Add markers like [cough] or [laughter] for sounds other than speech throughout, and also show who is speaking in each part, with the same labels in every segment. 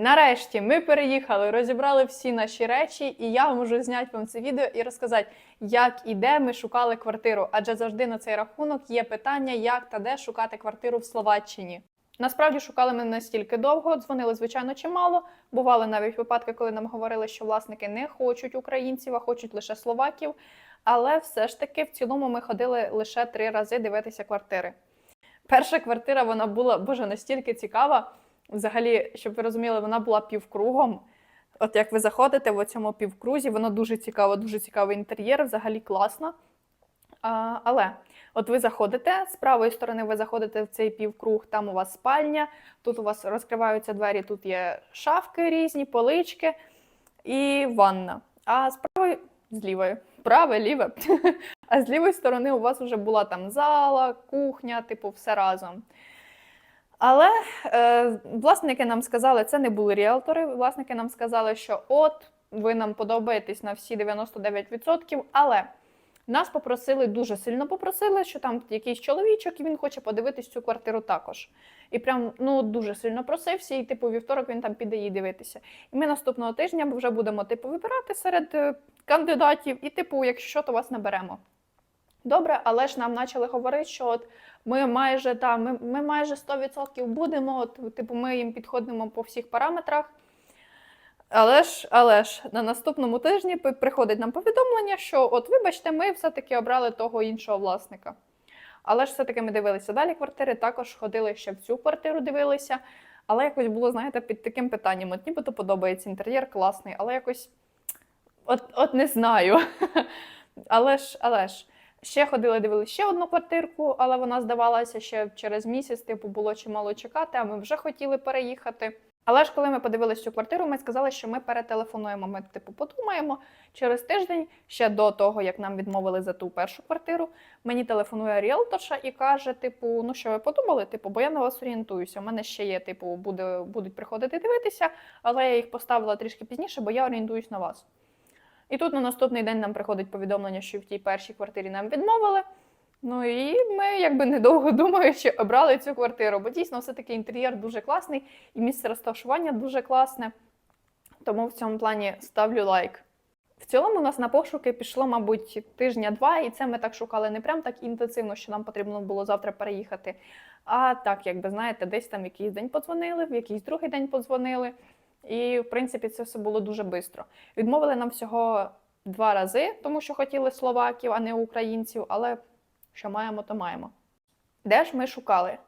Speaker 1: Нарешті ми переїхали, розібрали всі наші речі, і я можу зняти вам це відео і розказати, як і де ми шукали квартиру. Адже завжди на цей рахунок є питання, як та де шукати квартиру в Словаччині. Насправді шукали ми настільки довго, дзвонили, звичайно, чимало. Бували навіть випадки, коли нам говорили, що власники не хочуть українців, а хочуть лише словаків. Але все ж таки в цілому ми ходили лише три рази дивитися квартири. Перша квартира вона була боже настільки цікава. Взагалі, щоб ви розуміли, вона була півкругом. От як ви заходите в цьому півкрузі, воно дуже цікаво, дуже цікавий інтер'єр, взагалі класно. А, але от ви заходите, з правої сторони ви заходите в цей півкруг, там у вас спальня, тут у вас розкриваються двері, тут є шафки різні, полички і ванна. А з правої, з лівої, праве, ліве. [laughs] А з лівої сторони у вас вже була там зала, кухня, типу, все разом. Але е, власники нам сказали, це не були ріелтори. Власники нам сказали, що от ви нам подобаєтесь на всі 99%, але нас попросили дуже сильно попросили, що там якийсь чоловічок, і він хоче подивитись цю квартиру також. І прям ну дуже сильно просився, і типу вівторок він там піде її дивитися. І ми наступного тижня вже будемо типу вибирати серед е, кандидатів, і типу, якщо то вас наберемо. Добре, але ж нам почали говорити, що от ми майже там, ми, ми майже 100% будемо, от, типу, ми їм підходимо по всіх параметрах. Але ж, але ж на наступному тижні приходить нам повідомлення, що от вибачте, ми все-таки обрали того іншого власника. Але ж все-таки ми дивилися далі квартири, також ходили ще в цю квартиру, дивилися. Але якось було, знаєте, під таким питанням: от нібито подобається інтер'єр класний, але якось от, от не знаю. [laughs] Але ж, але ж. Ще ходили, дивилися ще одну квартирку, але вона здавалася ще через місяць, типу, було чимало чекати, а ми вже хотіли переїхати. Але ж коли ми подивилися цю квартиру, ми сказали, що ми перетелефонуємо. Ми, типу, подумаємо через тиждень, ще до того, як нам відмовили за ту першу квартиру. Мені телефонує ріелторша і каже: типу, ну що ви подумали? Типу, бо я на вас орієнтуюся. У мене ще є, типу, буде, будуть приходити дивитися, але я їх поставила трішки пізніше, бо я орієнтуюсь на вас. І тут на наступний день нам приходить повідомлення, що в тій першій квартирі нам відмовили. Ну і ми, якби недовго [laughs] думаючи, обрали цю квартиру, бо дійсно все-таки інтер'єр дуже класний і місце розташування дуже класне. Тому в цьому плані ставлю лайк. В цілому у нас на пошуки пішло, мабуть, тижня-два, і це ми так шукали не прям так інтенсивно, що нам потрібно було завтра переїхати. А так, якби знаєте, десь там якийсь день подзвонили, в якийсь другий день подзвонили. І, в принципі, це все було дуже швидко. Відмовили нам всього два рази, тому що хотіли словаків, а не українців, але що маємо, то маємо. Де ж ми шукали?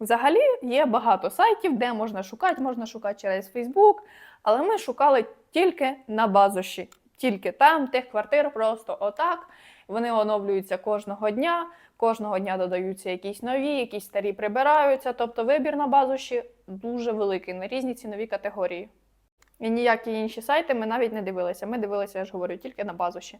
Speaker 1: Взагалі є багато сайтів, де можна шукати, можна шукати через Facebook, але ми шукали тільки на базуші. Тільки там тих квартир просто отак. Вони оновлюються кожного дня, кожного дня додаються якісь нові, якісь старі прибираються. Тобто вибір на базуші дуже великий на різні цінові категорії. І ніякі інші сайти ми навіть не дивилися. Ми дивилися, я ж говорю, тільки на базуші.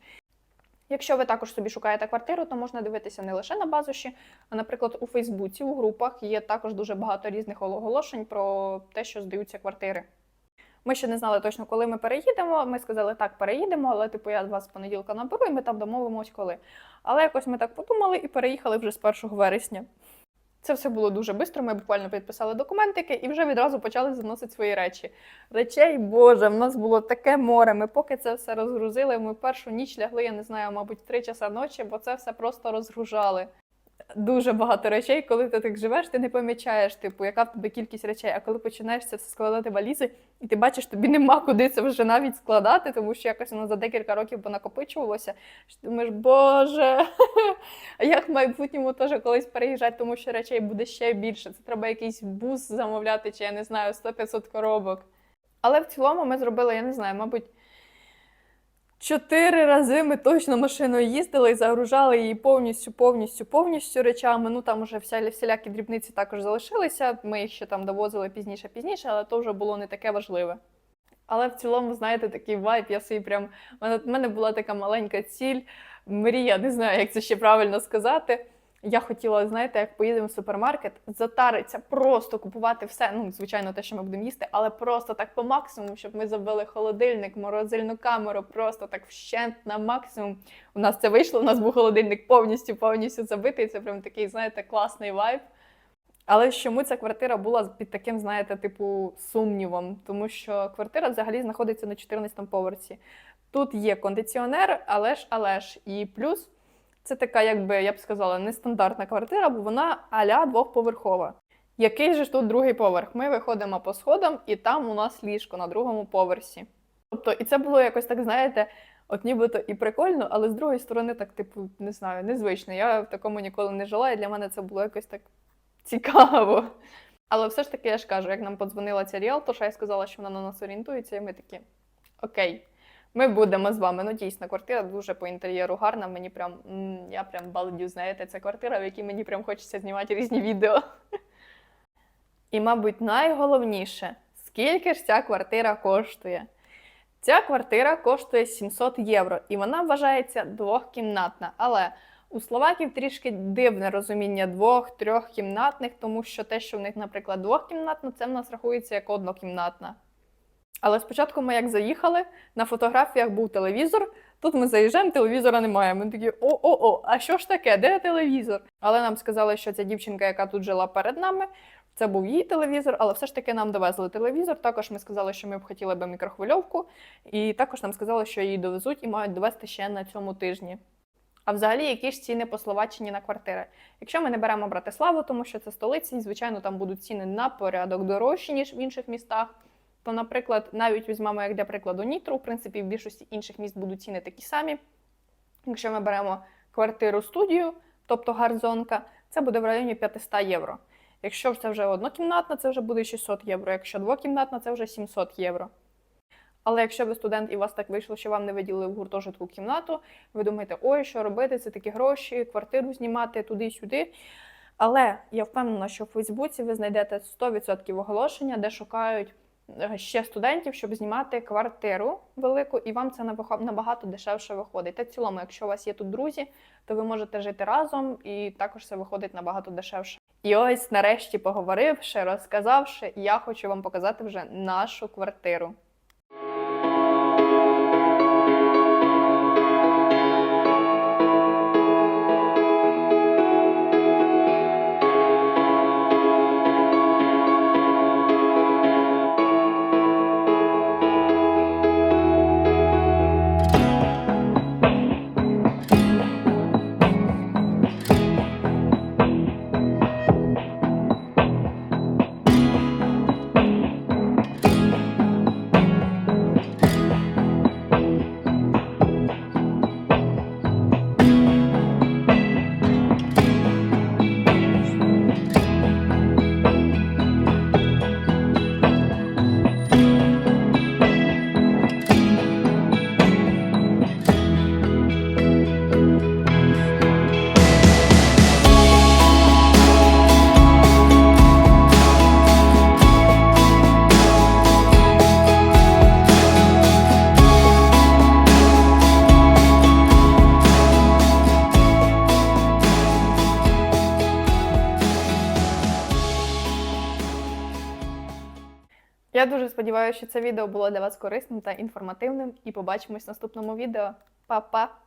Speaker 1: Якщо ви також собі шукаєте квартиру, то можна дивитися не лише на базуші, а, наприклад, у Фейсбуці, у групах є також дуже багато різних оголошень про те, що здаються квартири. Ми ще не знали точно, коли ми переїдемо. Ми сказали, так, переїдемо, але типу я вас з понеділка наберу, і ми там домовимось коли. Але якось ми так подумали і переїхали вже з 1 вересня. Це все було дуже швидко. Ми буквально підписали документики і вже відразу почали заносити свої речі. Речей, Боже, в нас було таке море. Ми поки це все розгрузили. Ми першу ніч лягли, я не знаю, мабуть, три часа ночі, бо це все просто розгружали. Дуже багато речей, коли ти так живеш, ти не помічаєш, типу, яка в тебе кількість речей. А коли починаєш це все складати валізи, і ти бачиш, тобі нема куди це вже навіть складати, тому що якось воно за декілька років понакопичувалося. Що ти думаєш, Боже, а [laughs] як в майбутньому теж колись переїжджати, тому що речей буде ще більше. Це треба якийсь бус замовляти, чи я не знаю, 100-500 коробок. Але в цілому ми зробили, я не знаю, мабуть. Чотири рази ми точно машиною їздили і загружали її повністю, повністю, повністю речами. Ну там вже вся, всілякі дрібниці також залишилися. Ми їх ще там довозили пізніше, пізніше, але то вже було не таке важливе. Але в цілому, знаєте, такий вайб, я собі прям. В мене була така маленька ціль, мрія, не знаю, як це ще правильно сказати. Я хотіла, знаєте, як поїдемо в супермаркет, затариться, просто купувати все. Ну, звичайно, те, що ми будемо їсти, але просто так по максимуму, щоб ми забили холодильник, морозильну камеру, просто так вщент на максимум. У нас це вийшло. У нас був холодильник повністю повністю забитий. Це прям такий, знаєте, класний вайб. Але чому ця квартира була під таким, знаєте, типу сумнівом? Тому що квартира взагалі знаходиться на 14-му поверсі. Тут є кондиціонер, але ж, але ж. І плюс це така, якби я б сказала, нестандартна квартира, бо вона аля двохповерхова. Який же ж тут другий поверх? Ми виходимо по сходам, і там у нас ліжко на другому поверсі. Тобто, і це було якось так, знаєте, от нібито і прикольно, але з другої сторони, так, типу, не знаю, незвично. Я в такому ніколи не жила, і для мене це було якось так цікаво. Але все ж таки, я ж кажу, як нам подзвонила ця ріалторша, я сказала, що вона на нас орієнтується, і ми такі окей. Ми будемо з вами. Ну, дійсно, квартира дуже по інтер'єру гарна. Мені прям я прям балдю, знаєте, це квартира, в якій мені прям хочеться знімати різні відео. І, мабуть, найголовніше, скільки ж ця квартира коштує? Ця квартира коштує 700 євро, і вона вважається двохкімнатна. Але у словаків трішки дивне розуміння двох-трьохкімнатних, тому що те, що в них, наприклад, двохкімнатна, це в нас рахується як однокімнатна. Але спочатку ми як заїхали, на фотографіях був телевізор. Тут ми заїжджаємо, телевізора немає. Ми такі о-о-о, а що ж таке? Де телевізор? Але нам сказали, що ця дівчинка, яка тут жила перед нами, це був її телевізор, але все ж таки нам довезли телевізор. Також ми сказали, що ми б хотіли би мікрохвильовку, і також нам сказали, що її довезуть і мають довести ще на цьому тижні. А взагалі, які ж ціни по Словаччині на квартири? Якщо ми не беремо Братиславу, тому що це столиця, і звичайно там будуть ціни на порядок дорожчі, ніж в інших містах. То, наприклад, навіть візьмемо як для прикладу Нітру, в принципі, в більшості інших міст будуть ціни такі самі. Якщо ми беремо квартиру студію, тобто гарзонка, це буде в районі 500 євро. Якщо це вже однокімнатна, це вже буде 600 євро. Якщо двокімнатна, це вже 700 євро. Але якщо ви студент і у вас так вийшло, що вам не виділили в гуртожитку кімнату, ви думаєте, ой, що робити, це такі гроші, квартиру знімати туди-сюди. Але я впевнена, що в Фейсбуці ви знайдете 100% оголошення, де шукають ще студентів, щоб знімати квартиру велику, і вам це набага- набагато дешевше виходить. Та в цілому, якщо у вас є тут друзі, то ви можете жити разом, і також це виходить набагато дешевше. І ось, нарешті, поговоривши, розказавши, я хочу вам показати вже нашу квартиру. Я дуже сподіваюся, що це відео було для вас корисним та інформативним. І побачимось в наступному відео. Па-па!